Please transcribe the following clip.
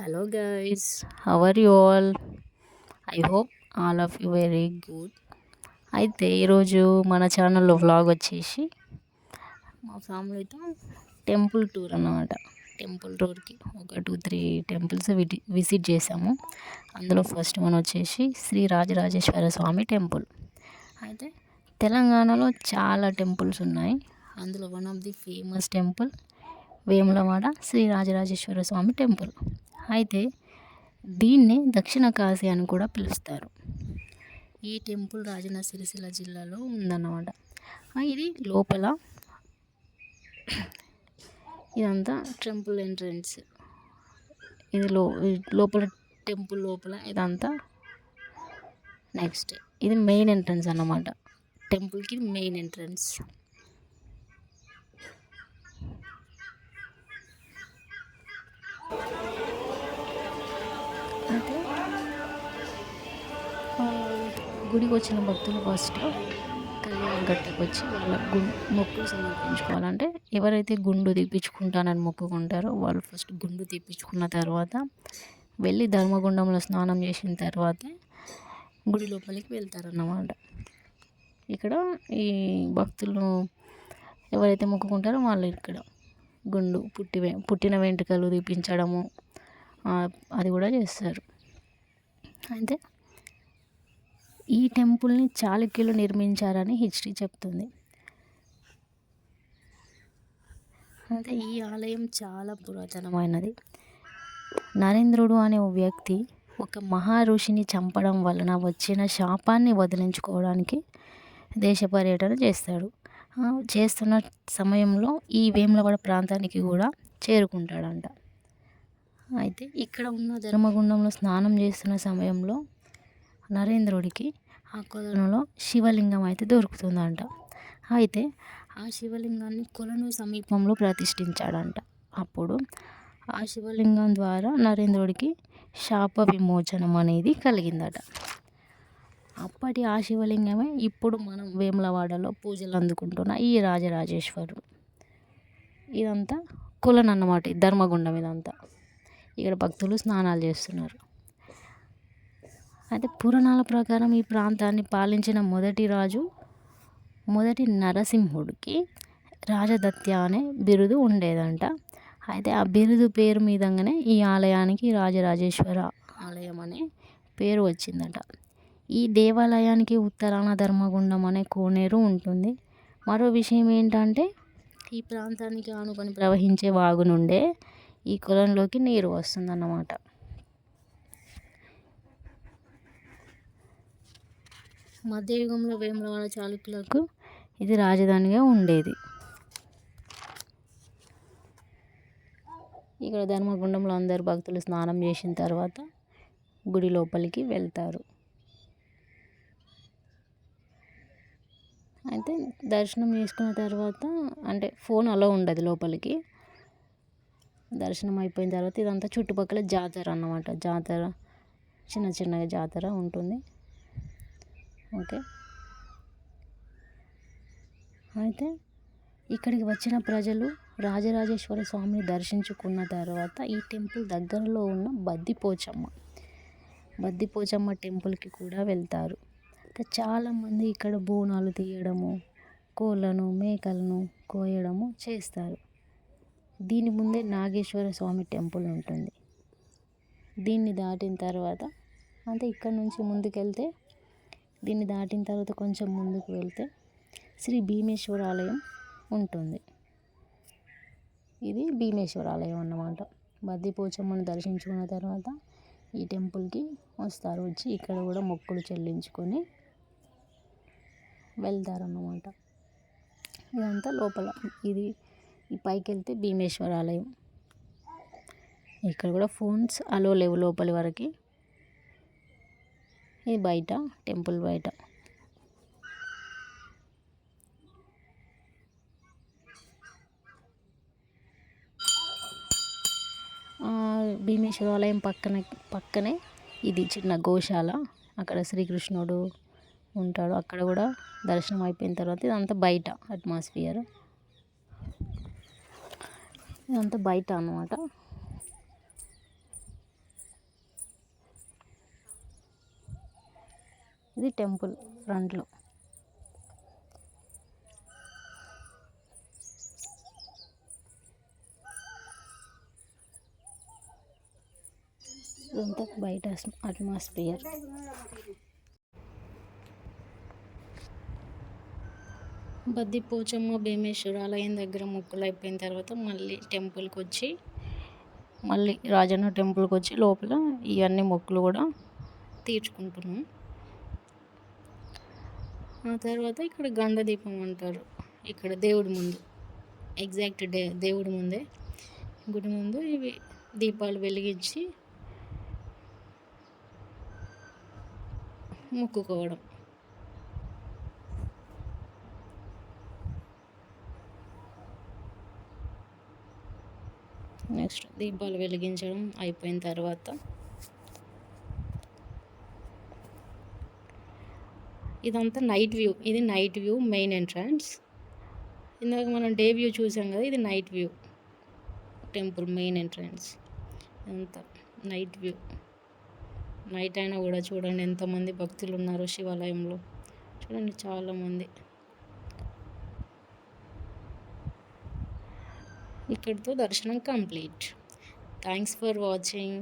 Hello guys how are you all I hope all of you very good అయితే ఈరోజు మన ఛానల్లో vlog వచ్చేసి మా ఫ్యామిలీతో టెంపుల్ టూర్ అన్నమాట. టెంపుల్ టూర్కి ఒక టూ త్రీ టెంపుల్స్ విజిట్ చేసాము. అందులో ఫస్ట్ మనం వచ్చేసి శ్రీ రాజరాజేశ్వర స్వామి టెంపుల్ అయితే తెలంగాణలో చాలా టెంపుల్స్ ఉన్నాయి. అందులో one of the famous temple Vemulawada Shri Rajarajeshwara Swamy temple అయితే దీన్ని దక్షిణ కాశీ అని కూడా పిలుస్తారు. ఈ టెంపుల్ రాజన్న సిరిసిల్ల జిల్లాలో ఉందన్నమాట. ఇది లోపల ఇదంతా టెంపుల్ ఎంట్రన్స్. ఇది లో లోపల టెంపుల్ లోపల ఇదంతా నెక్స్ట్. ఇది మెయిన్ ఎంట్రన్స్ అన్నమాట. టెంపుల్కి మెయిన్ ఎంట్రన్స్. అయితే గుడికి వచ్చిన భక్తులు ఫస్ట్ కళ్యాణం గట్టకు వచ్చి వాళ్ళ గు మొక్కులు సమర్పించుకోవాలంటే ఎవరైతే గుండు తీపించుకుంటానని మొక్కుకుంటారో వాళ్ళు ఫస్ట్ గుండు తీపించుకున్న తర్వాత వెళ్ళి ధర్మగుండంలో స్నానం చేసిన తర్వాత గుడి లోపలికి వెళ్తారన్నమాట. ఇక్కడ ఈ భక్తులు ఎవరైతే మొక్కుకుంటారో వాళ్ళు ఇక్కడ గుండు పుట్టి పుట్టిన వెంట్రుకలు తీపించడము అది కూడా చేస్తారు. అయితే ఈ టెంపుల్ని చాళుక్యులు నిర్మించారని హిస్టరీ చెప్తుంది. అయితే ఈ ఆలయం చాలా పురాతనమైనది. నరేంద్రుడు అనే ఓ వ్యక్తి ఒక మహా ఋషిని చంపడం వలన వచ్చిన శాపాన్ని వదిలించుకోవడానికి దేశ పర్యటన చేస్తాడు. చేస్తున్న సమయంలో ఈ వేములవాడ ప్రాంతానికి కూడా చేరుకుంటాడంట. అయితే ఇక్కడ ఉన్న ధర్మగుండంలో స్నానం చేస్తున్న సమయంలో నరేంద్రుడికి ఆ కొలనులో శివలింగం అయితే దొరుకుతుందంట. అయితే ఆ శివలింగాన్ని కొలను సమీపంలో ప్రతిష్ఠించాడంట. అప్పుడు ఆ శివలింగం ద్వారా నరేంద్రుడికి శాప విమోచనం అనేది కలిగిందట. అప్పటి ఆ శివలింగమే ఇప్పుడు మనం వేములవాడలో పూజలు అందుకుంటున్న ఈ రాజరాజేశ్వరుడు. ఇదంతా కులన్ అన్నమాట ధర్మగుండం ఇదంతా. ఇక్కడ భక్తులు స్నానాలు చేస్తున్నారు. అయితే పురాణాల ప్రకారం ఈ ప్రాంతాన్ని పాలించిన మొదటి రాజు మొదటి నరసింహుడికి రాజదత్య అనే బిరుదు ఉండేదంట. అయితే ఆ బిరుదు పేరు మీదంగానే ఈ ఆలయానికి రాజరాజేశ్వర ఆలయం అనే పేరు వచ్చిందట. ఈ దేవాలయానికి ఉత్తరాన ధర్మగుండం అనే కోనేరు ఉంటుంది. మరో విషయం ఏంటంటే ఈ ప్రాంతానికి ఆనుకొని ప్రవహించే వాగు నుండే ఈ కులంలోకి నీరు వస్తుందన్నమాట. మధ్యయుగంలో వేములవాడ చాళుక్యులకు ఇది రాజధానిగా ఉండేది. ఇక్కడ ధర్మగుండంలో అందరు భక్తులు స్నానం చేసిన తర్వాత గుడి లోపలికి వెళ్తారు. అయితే దర్శనం చేసుకున్న తర్వాత అంటే ఫోన్ అలా ఉండదు లోపలికి. దర్శనం అయిపోయిన తర్వాత ఇదంతా చుట్టుపక్కల జాతర అన్నమాట. జాతర చిన్న చిన్నగా జాతర ఉంటుంది. ఓకే. అయితే ఇక్కడికి వచ్చిన ప్రజలు రాజరాజేశ్వర స్వామిని దర్శించుకున్న తర్వాత ఈ టెంపుల్ దగ్గరలో ఉన్న బద్దిపోచమ్మ బద్దిపోచమ్మ టెంపుల్కి కూడా వెళ్తారు. చాలామంది ఇక్కడ బోనాలు తీయడము కోళ్ళను మేకలను కోయడము చేస్తారు. దీని ముందే నాగేశ్వర స్వామి టెంపుల్ ఉంటుంది. దీన్ని దాటిన తర్వాత అంటే ఇక్కడ నుంచి ముందుకెళ్తే దీన్ని దాటిన తర్వాత కొంచెం ముందుకు వెళ్తే శ్రీ భీమేశ్వర ఆలయం ఉంటుంది. ఇది భీమేశ్వర ఆలయం అన్నమాట బద్దిపోచమ్మను దర్శించుకున్న తర్వాత ఈ టెంపుల్కి వస్తారు. వచ్చి ఇక్కడ కూడా మొక్కులు చెల్లించుకొని వెళ్తారన్నమాట. ఇదంతా లోపల. ఇది పైకి వెళ్తే భీమేశ్వర ఆలయం. ఇక్కడ కూడా ఫోన్స్ అలో లేవు లోపలి వరకు. ఇది బయట టెంపుల్ బయట. భీమేశ్వర ఆలయం పక్కన పక్కనే ఇది చిన్న గోశాల. అక్కడ శ్రీకృష్ణుడు ఉంటాడు. అక్కడ కూడా దర్శనం అయిపోయిన తర్వాత ఇదంతా బయట అట్మాస్ఫియర్. ఇదంతా బయట అనమాట ఇది టెంపుల్ ఫ్రంట్లో. ఇదంతా బయట అట్మాస్ఫియర్. బద్ది పోచమ్మ భీమేశ్వర ఆలయం దగ్గర మొక్కులు అయిపోయిన తర్వాత మళ్ళీ టెంపుల్కి వచ్చి మళ్ళీ రాజన్న టెంపుల్కి వచ్చి లోపల ఇవన్నీ మొక్కులు కూడా తీర్చుకుంటున్నాం. ఆ తర్వాత ఇక్కడ గండ దీపం అంటారు. ఇక్కడ దేవుడి ముందు ఎగ్జాక్ట్ డే దేవుడి ముందే. గుడి ముందు ఇవి దీపాలు వెలిగించి మొక్కుకోవడం. నెక్స్ట్ దీపాలు వెలిగించడం అయిపోయిన తర్వాత ఇదంతా నైట్ వ్యూ ఇది నైట్ వ్యూ మెయిన్ ఎంట్రన్స్. ఇందాక మనం డే వ్యూ చూసాం కదా ఇది night view temple main entrance. ఎంత నైట్ వ్యూ. నైట్ అయినా కూడా చూడండి ఎంతమంది భక్తులు ఉన్నారు శివాలయంలో. చూడండి చాలామంది. ఇక్కడితో దర్శనం కంప్లీట్ థ్యాంక్స్ ఫర్ వాచింగ్